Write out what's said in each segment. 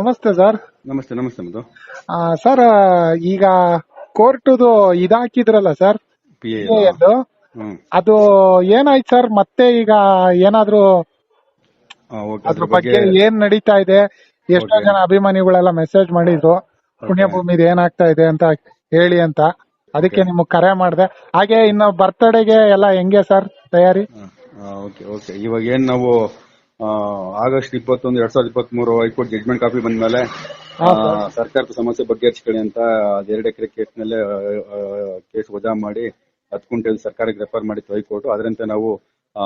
ನಮಸ್ತೆ ಸರ್. ನಮಸ್ತೆ ನಮಸ್ತೆ ಮಧು. ಸರ್ ಈಗ ಕೋರ್ಟದು ಇದಾಕಿದ್ರಲ್ಲ ಸರ್? ಪಿ ಅದು ಏನಾಯ್ತು ಸರ್? ಮತ್ತೆ ಈಗ ಏನಾದ್ರು ಅದ್ರ ಬಗ್ಗೆ ಏನ್ ನಡೀತಾ ಇದೆ? ಎಷ್ಟೋ ಜನ ಅಭಿಮಾನಿಗಳೆಲ್ಲ ಮೆಸೇಜ್ ಮಾಡಿದ್ರು. ಪುಣ್ಯಭೂಮಿದು ಏನಾಗ್ತಾ ಇದೆ ಅಂತ ಹೇಳಿ ಅಂತ. ಅದಕ್ಕೆ ನಿಮಗ್ ಕರೆ ಮಾಡಿದೆ. ಹಾಗೆ ಇನ್ನು ಬರ್ತ್ಡೇಗೆ ಎಲ್ಲ ಹೆಂಗೆ ಸರ್? ತಯಾರಿ? Okay okay. ಇವಾಗ ಏನ್ ನಾವು ಆಗಸ್ಟ್ ಇಪ್ಪತ್ತೊಂದು ಎರಡ್ ಸಾವಿರದ ಇಪ್ಪತ್ತ್ ಮೂರು ಹೈಕೋರ್ಟ್ ಜಡ್ಜ್ಮೆಂಟ್ ಕಾಪಿ ಬಂದ್ಮೇಲೆ ಆ, ಸರ್ಕಾರದ ಸಮಸ್ಯೆ ಬಗೆಹರಿಸ್ಕೊಳ್ಳಿ ಅಂತ ಅದೆರಡು ಎಕರೆ ಕೇಸ್ ಮೇಲೆ ಕೇಸ್ ವಜಾ ಮಾಡಿ ಹತ್ತು ಕುಂಟೆ ಸರ್ಕಾರಕ್ಕೆ ರೆಫರ್ ಮಾಡಿತ್ತು ಹೈಕೋರ್ಟ್. ಅದರಂತೆ ನಾವು ಆ,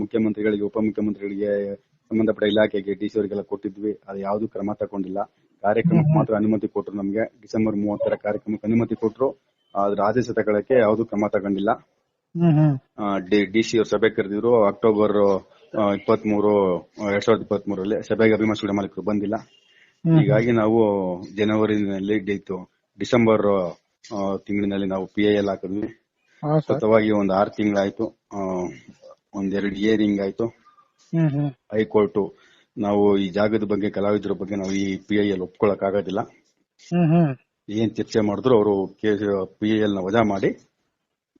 ಮುಖ್ಯಮಂತ್ರಿಗಳಿಗೆ ಉಪಮುಖ್ಯಮಂತ್ರಿಗಳಿಗೆ ಸಂಬಂಧಪಟ್ಟ ಇಲಾಖೆಗೆ ಡಿ ಸಿ ಅವರಿಗೆಲ್ಲ ಕೊಟ್ಟಿದ್ವಿ. ಅದು ಯಾವ್ದು ಕ್ರಮ ತಗೊಂಡಿಲ್ಲ. ಕಾರ್ಯಕ್ರಮಕ್ಕೆ ಮಾತ್ರ ಅನುಮತಿ ಕೊಟ್ಟರು ನಮ್ಗೆ. ಡಿಸೆಂಬರ್ ಮೂವತ್ತರ ಕಾರ್ಯಕ್ರಮಕ್ಕೆ ಅನುಮತಿ ಕೊಟ್ಟರು ಅದ್ರ ಆದೇಶ ತಗೊಳಕ್ಕೆ ಯಾವ್ದು ಕ್ರಮ ತಗೊಂಡಿಲ್ಲ. ಡಿ ಸಿ ಅವ್ರ ಸಭೆ ಕರೆದಿದ್ರು. ಅಕ್ಟೋಬರ್ ಇಪ್ಪತ್ತ್ ಮೂರು ಎರಡ್ ಸಾವಿರದ ಇಪ್ಪತ್ತ್ ಮೂರಲ್ಲಿ ಸಭೆಗೆ ಅಭಿಮಾನಿಗಳ ಮಾಲೀಕರು ಬಂದಿಲ್ಲ. ಹೀಗಾಗಿ ನಾವು ಜನವರಿನಲ್ಲಿ ಡಿಸೆಂಬರ್ ತಿಂಗಳಿನಲ್ಲಿ ನಾವು ಪಿ ಐ ಎಲ್ ಹಾಕಿದ್ವಿ. ಸತವಾಗಿ ಒಂದ್ ಸತತವಾಗಿ ಒಂದು ಆರು ತಿಂಗಳಾಯ್ತು. ಒಂದೆರಡು ಇಯರಿಂಗ್ ಆಯ್ತು. ಹೈಕೋರ್ಟ್ ನಾವು ಈ ಜಾಗದ ಬಗ್ಗೆ ಕಲಾವಿದರ ಬಗ್ಗೆ ನಾವು ಈ ಪಿ ಐ ಎಲ್ ಒಪ್ಕೊಳಕ್ ಆಗೋದಿಲ್ಲ. ಏನ್ ಚರ್ಚೆ ಮಾಡಿದ್ರು ಅವರು ಪಿ ಐ ಎಲ್ನ ವಜಾ ಮಾಡಿ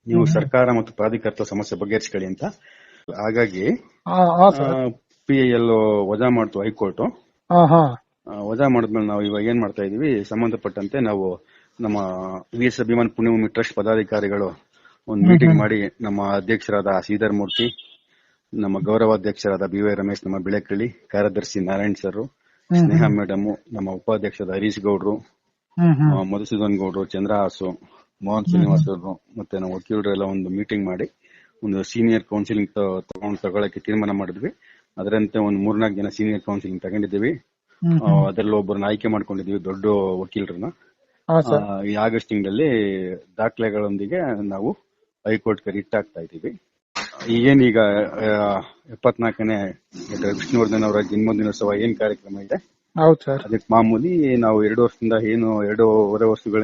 ನೀವು ಸರ್ಕಾರ ಮತ್ತು ಪ್ರಾಧಿಕಾರದ ಸಮಸ್ಯೆ ಬಗೆಹರಿಸ್ಕೊಳ್ಳಿ ಅಂತ ಹಾಗಾಗಿ ಪಿ ಐ ಎಲ್ ವಜಾ ಮಾಡ್ತು ಹೈಕೋರ್ಟ್. ವಜಾ ಮಾಡಿದ್ಮೇಲೆ ನಾವು ಇವಾಗ ಏನ್ ಮಾಡ್ತಾ ಇದೀವಿ ಸಂಬಂಧಪಟ್ಟಂತೆ ನಾವು ನಮ್ಮ V S Abhiman Punyabhoomi trust ಪದಾಧಿಕಾರಿಗಳು ಒಂದು ಮೀಟಿಂಗ್ ಮಾಡಿ ನಮ್ಮ ಅಧ್ಯಕ್ಷರಾದ ಶ್ರೀಧರ್ ಮೂರ್ತಿ ನಮ್ಮ ಗೌರವಾಧ್ಯಕ್ಷರಾದ ಬಿ ವೈ ರಮೇಶ್ ನಮ್ಮ ಬಿಳೆಕಳ್ಳಿ ಕಾರ್ಯದರ್ಶಿ ನಾರಾಯಣ್ ಸರ್ ಸ್ನೇಹ ಮೇಡಮ್ ನಮ್ಮ ಉಪಾಧ್ಯಕ್ಷರಾದ ಹರೀಶ್ ಗೌಡ್ರು ಮಧುಸೂದನ್ ಗೌಡ್ರು ಚಂದ್ರಹಾಸು ಮೋಹನ್ ಶ್ರೀನಿವಾಸ್ ಅವರು ಮತ್ತೆ ನಾವು ವಕೀಲರು ಎಲ್ಲ ಒಂದು ಮೀಟಿಂಗ್ ಮಾಡಿ ಒಂದು ಸೀನಿಯರ್ ಕೌನ್ಸಿಲಿಂಗ್ ತಗೊಂಡು ತಗೊಳಕ್ಕೆ ತೀರ್ಮಾನ ಮಾಡಿದ್ವಿ. ಅದರಂತೆ ಒಂದು ಮೂರ್ನಾಲ್ಕು ಜನ ಸೀನಿಯರ್ ಕೌನ್ಸಿಲಿಂಗ್ ತಗೊಂಡಿದ್ದೀವಿ. ಅದರಲ್ಲಿ ಒಬ್ಬರನ್ನ ಆಯ್ಕೆ ಮಾಡ್ಕೊಂಡಿದೀವಿ ದೊಡ್ಡ ವಕೀಲರನ್ನ. ಈ ಆಗಸ್ಟ್ ತಿಂಗಳಲ್ಲಿ ದಾಖಲೆಗಳೊಂದಿಗೆ ನಾವು ಹೈಕೋರ್ಟ್ ರಿಟ್ ಆಗ್ತಾ ಇದೀವಿ ಈಗೇನೀಗ ಎಪ್ಪತ್ನಾಲ್ಕನೇ ವಿಷ್ಣುವರ್ಧನ್ ಅವರ ಜನ್ಮದಿನೋತ್ಸವ ಏನ್ ಕಾರ್ಯಕ್ರಮ ಇದೆ? ಅದಕ್ಕೆ ಮಾಮೂಲಿ ನಾವು ಎರಡು ವರ್ಷದಿಂದ ಏನು ಎರಡೂವರೆ ವರ್ಷಗಳ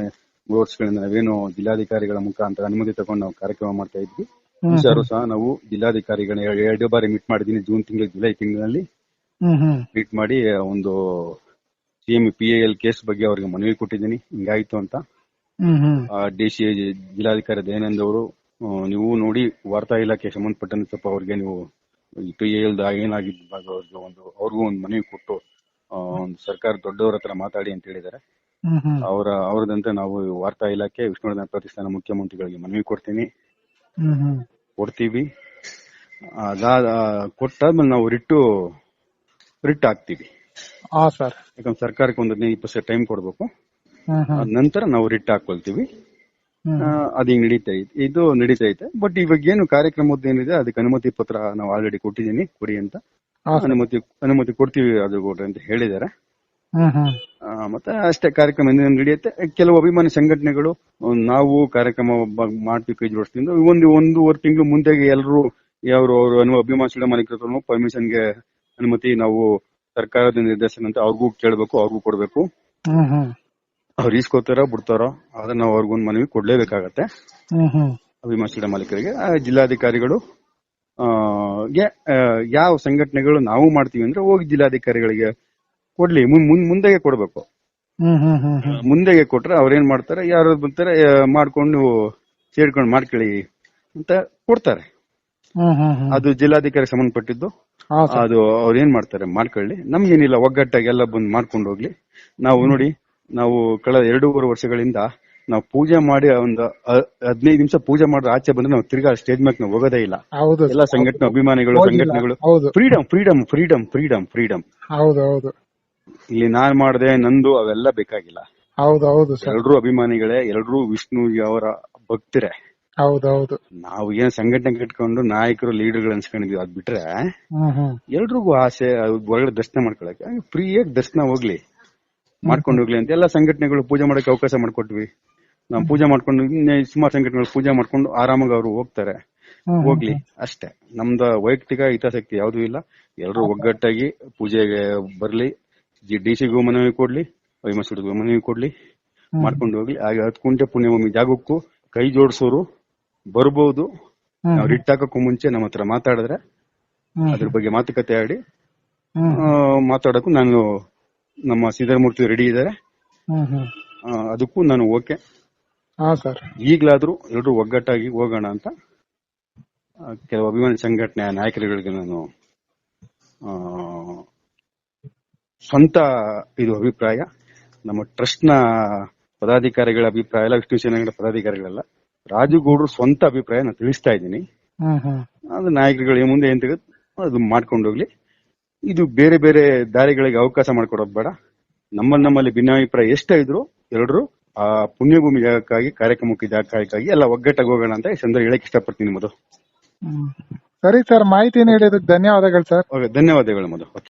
ಮೂರು ವರ್ಷಗಳಿಂದ ನಾವೇನು ಜಿಲ್ಲಾಧಿಕಾರಿಗಳ ಮುಖಾಂತರ ಅನುಮತಿ ತಗೊಂಡು ನಾವು ಕಾರ್ಯಕ್ರಮ ಮಾಡ್ತಾ ಇದ್ವಿ. ಈ ಸಹ ನಾವು ಜಿಲ್ಲಾಧಿಕಾರಿಗಳ ಎರಡು ಬಾರಿ ಮೀಟ್ ಮಾಡಿದೀನಿ ಜೂನ್ ತಿಂಗಳು ಜುಲೈ ತಿಂಗಳಲ್ಲಿ. ಮೀಟ್ ಮಾಡಿ ಒಂದು ಸಿಎಂ ಪಿ ಎಲ್ ಕೇಸ್ ಬಗ್ಗೆ ಅವರಿಗೆ ಮನವಿ ಕೊಟ್ಟಿದ್ದೀನಿ. ಹಿಂಗಾಯ್ತು ಅಂತ. ಡಿ ಸಿ ಜಿಲ್ಲಾಧಿಕಾರಿ ದಯಾನಂದ್ ಅವರು ನೀವು ನೋಡಿ ವಾರ್ತಾ ಇಲಾಖೆ ಸಂಬಂಧಪಟ್ಟಂತೆ ಸ್ವಲ್ಪ ಅವ್ರಿಗೆ ನೀವು ಪಿ ಎಲ್ ಏನಾಗಿದ್ದು ಅವ್ರಿಗೆ ಒಂದು ಅವ್ರಿಗೂ ಒಂದು ಮನವಿ ಕೊಟ್ಟು ಒಂದು ಸರ್ಕಾರ ದೊಡ್ಡವರ ಹತ್ರ ಮಾತಾಡಿ ಅಂತ ಹೇಳಿದ್ದಾರೆ. ಅವರ ಅವರದಂತೆ ನಾವು ವಾರ್ತಾ ಇಲಾಖೆ ವಿಷ್ಣುವರ್ಧನ್ ಪ್ರತಿಷ್ಠಾನ ಮುಖ್ಯಮಂತ್ರಿಗಳಿಗೆ ಮನವಿ ಕೊಡ್ತೀನಿ. ಕೊಡ್ತೀವಿ. ಅದಾದ ಕೊಟ್ಟಾದ್ಮೇಲೆ ನಾವು ರಿಟ್ಟು ರಿಟ್ ಹಾಕ್ತೀವಿ. ಯಾಕಂದ್ರೆ ಸರ್ಕಾರಕ್ಕೆ ಒಂದು ಹದಿನೈದು ಇಪ್ಪತ್ತು ಟೈಮ್ ಕೊಡ್ಬೇಕು. ನಂತರ ನಾವು ರಿಟ್ ಹಾಕೊಳ್ತೀವಿ. ಅದ್ ಹಿಂಗ್ ನಡೀತಾ ಐತೆ ಇದು ನಡೀತಾ ಐತೆ ಬಟ್ ಇವಾಗ ಏನು ಕಾರ್ಯಕ್ರಮದ ಏನಿದೆ ಅದಕ್ಕೆ ಅನುಮತಿ ಪತ್ರ ನಾವು ಆಲ್ರೆಡಿ ಕೊಟ್ಟಿದೀನಿ ಕೊಡಿ ಅಂತ. ಅನುಮತಿ ಅನುಮತಿ ಕೊಡ್ತೀವಿ ಅದು ಕೊಡ್ರಿ ಅಂತ ಆ, ಮತ್ತೆ ಅಷ್ಟೇ ಕಾರ್ಯಕ್ರಮ ನಡೆಯುತ್ತೆ. ಕೆಲವು ಅಭಿಮಾನಿ ಸಂಘಟನೆಗಳು ನಾವು ಕಾರ್ಯಕ್ರಮ ಮಾಡ್ತೀವಿ ಕೈ ಜೋಡಿಸ್ತಿದ್ದು ಒಂದು ಒಂದೂವರೆ ತಿಂಗಳು ಮುಂದೆ ಎಲ್ಲರೂ ಯಾರು ಅವರು ಅಭಿಮಾನಿಗಳ ಮಾಲೀಕರು ಪರ್ಮಿಷನ್ಗೆ ಅನುಮತಿ ನಾವು ಸರ್ಕಾರದ ನಿರ್ದೇಶನ ಅಂತ ಅವ್ರಿಗೂ ಕೇಳಬೇಕು ಅವ್ರಿಗೂ ಕೊಡ್ಬೇಕು. ಅವ್ರ ಈಸ್ಕೋತಾರೋ ಬಿಡ್ತಾರೋ ಆದ್ರೆ ನಾವು ಅವ್ರಿಗೊಂದು ಮನವಿ ಕೊಡ್ಲೇಬೇಕಾಗತ್ತೆ. ಅಭಿಮಾನಿಗಳ ಮಾಲೀಕರಿಗೆ. ಜಿಲ್ಲಾಧಿಕಾರಿಗಳು ಗೆ, ಯಾವ ಸಂಘಟನೆಗಳು ನಾವು ಮಾಡ್ತೀವಿ ಅಂದ್ರೆ ಹೋಗಿ ಜಿಲ್ಲಾಧಿಕಾರಿಗಳಿಗೆ ಕೊಡ್ಲಿ ಮುಂದೆಗೆ ಕೊಡ್ಬೇಕು. ಮುಂದೆಗೆ ಕೊಟ್ರೆ ಅವ್ರೇನ್ ಮಾಡ್ತಾರೆ ಯಾರು ಬರ್ತಾರೆ ಮಾಡ್ಕೊಂಡು ನೀವು ಸೇರ್ಕೊಂಡು ಮಾಡ್ಕೊಳ್ಳಿ ಅಂತ ಕೊಡ್ತಾರೆ. ಅದು ಜಿಲ್ಲಾಧಿಕಾರಿ ಸಂಬಂಧಪಟ್ಟಿದ್ದು. ಅದು ಅವ್ರು ಏನ್ ಮಾಡ್ತಾರೆ ಮಾಡ್ಕೊಳ್ಳಿ. ನಮ್ಗೇನಿಲ್ಲ ಒಗ್ಗಟ್ಟಾಗಿ ಎಲ್ಲ ಬಂದು ಮಾಡ್ಕೊಂಡು ಹೋಗ್ಲಿ. ನಾವು ನೋಡಿ ನಾವು ಕಳೆದ ಎರಡೂವರೆ ವರ್ಷಗಳಿಂದ ನಾವು ಪೂಜೆ ಮಾಡಿ ಒಂದು ಹದಿನೈದು ನಿಮಿಷ ಪೂಜೆ ಮಾಡಿದ್ರೆ ಆಚೆ ಬಂದ್ರೆ ನಾವು ತಿರ್ಗಾ ಸ್ಟೇಜ್ ಮೇಲೆ ನಾವು ಹೋಗೋದೇ ಇಲ್ಲ. ಎಲ್ಲ ಸಂಘಟನೆ ಅಭಿಮಾನಿಗಳು ಸಂಘಟನೆಗಳು. Freedom freedom freedom freedom freedom freedom ಹೌದು ಹೌದು. ಇಲ್ಲಿ ನಾನ್ ಮಾಡ್ದೆ ನಂದು ಅವೆಲ್ಲ ಬೇಕಾಗಿಲ್ಲ. ಹೌದು ಹೌದು ಸರ್. ಎಲ್ರೂ ಅಭಿಮಾನಿಗಳೇ ಎಲ್ರು ವಿಷ್ಣು ಅವರ ಭಕ್ತಿರೇ. ಹೌದೌದು ಹೌದು. ನಾವು ಏನ್ ಸಂಘಟನೆ ಕಟ್ಕೊಂಡು ನಾಯಕರು ಲೀಡರ್ಗಳು ಅನ್ಸ್ಕೊಂಡಿದ್ವಿ ಅದ್ ಬಿಟ್ರೆ ಎಲ್ರಿಗೂ ಆಸೆ ಒಳಗಡೆ ದರ್ಶನ ಮಾಡ್ಕೊಳಕ್ಕೆ. ಫ್ರೀಯಾಗಿ ದರ್ಶನ ಹೋಗ್ಲಿ. ಮಾಡ್ಕೊಂಡು ಹೋಗ್ಲಿ ಅಂತ. ಎಲ್ಲ ಸಂಘಟನೆಗಳು ಪೂಜೆ ಮಾಡಕ್ಕೆ ಅವಕಾಶ ಮಾಡ್ಕೊಟ್ವಿ. ನಾವು ಪೂಜೆ ಮಾಡ್ಕೊಂಡು ಸುಮಾರು ಸಂಘಟನೆಗಳು ಪೂಜೆ ಮಾಡ್ಕೊಂಡು ಆರಾಮಾಗಿ ಅವರು ಹೋಗ್ತಾರೆ. ಹೋಗ್ಲಿ ಅಷ್ಟೇ. ನಮ್ದ ವೈಯಕ್ತಿಕ ಹಿತಾಸಕ್ತಿ ಯಾವ್ದು ಇಲ್ಲ. ಎಲ್ರು ಒಗ್ಗಟ್ಟಾಗಿ ಪೂಜೆಗೆ ಬರ್ಲಿ. ಡಿ ಸಿಗೂ ಮನವಿ ಕೊಡ್ಲಿ ವೈಮಸೂಡಿಗೂ ಮನವಿ ಕೊಡ್ಲಿ. ಮಾಡ್ಕೊಂಡು ಹೋಗ್ಲಿ. ಹಾಗೆ ಹತ್ತು ಕುಂಟೆ ಪುಣ್ಯಭೂಮಿ ಜಾಗಕ್ಕೂ ಕೈ ಜೋಡಿಸೋರು ಬರ್ಬೋದು. ನಾವು ರಿಟ್ ಹಾಕಕ್ಕೂ ಮುಂಚೆ ನಮ್ಮ ಹತ್ರ ಮಾತಾಡಿದ್ರೆ ಅದ್ರ ಬಗ್ಗೆ ಮಾತುಕತೆ ಆಡಿ ಮಾತಾಡಕ್ಕೂ ನಾನು ನಮ್ಮ ಶ್ರೀಧರಮೂರ್ತಿ ರೆಡಿ ಇದ್ದಾರೆ ಅದಕ್ಕೂ ನಾನು ಓಕೆ. ಈಗಲಾದ್ರೂ ಎಲ್ಲರೂ ಒಗ್ಗಟ್ಟಾಗಿ ಹೋಗೋಣ ಅಂತ ಕೆಲವು ಅಭಿಮಾನಿ ಸಂಘಟನೆ ನಾಯಕರುಗಳಿಗೆ ನಾನು ಸ್ವಂತ ಇದು ಅಭಿಪ್ರಾಯ. ನಮ್ಮ ಟ್ರಸ್ಟ್ನ ಪದಾಧಿಕಾರಿಗಳ ಅಭಿಪ್ರಾಯ ಎಲ್ಲ ವಿಷ್ಣು ಸೇನೆಗಳ ಪದಾಧಿಕಾರಿಗಳಲ್ಲ. ರಾಜುಗೌಡರು ಸ್ವಂತ ಅಭಿಪ್ರಾಯ ನಾನು ತಿಳಿಸ್ತಾ ಇದ್ದೀನಿ. ಅದು ನಾಯಕರುಗಳು ಮುಂದೆ ಏನ್ ತೆಗೆದು ಅದು ಮಾಡ್ಕೊಂಡು ಹೋಗ್ಲಿ. ಇದು ಬೇರೆ ಬೇರೆ ದಾರಿಗಳಿಗೆ ಅವಕಾಶ ಮಾಡ್ಕೊಡೋದು ಬೇಡ. ನಮ್ಮ ನಮ್ಮಲ್ಲಿ ಭಿನ್ನಾಭಿಪ್ರಾಯ ಎಷ್ಟೇ ಇದ್ರು ಎಲ್ಲರೂ ಆ ಪುಣ್ಯಭೂಮಿ ಜಾಗಕ್ಕಾಗಿ ಕಾರ್ಯಕ್ರಮಕ್ಕೆ ಜಾಗಕ್ಕಾಗಿ ಎಲ್ಲ ಒಗ್ಗಟ್ಟಾಗಿ ಹೋಗೋಣ ಅಂತ ಈ ಸಂದರ್ಭ ಹೇಳಕ್ ಇಷ್ಟಪಡ್ತೀನಿ ಮಧು. ಸರಿ ಸರ್ ಮಾಹಿತಿ ನೀಡಿದಕ್ಕೆ ಧನ್ಯವಾದಗಳು ಸರ್. ಓಕೆ ಧನ್ಯವಾದಗಳು ಮಧು.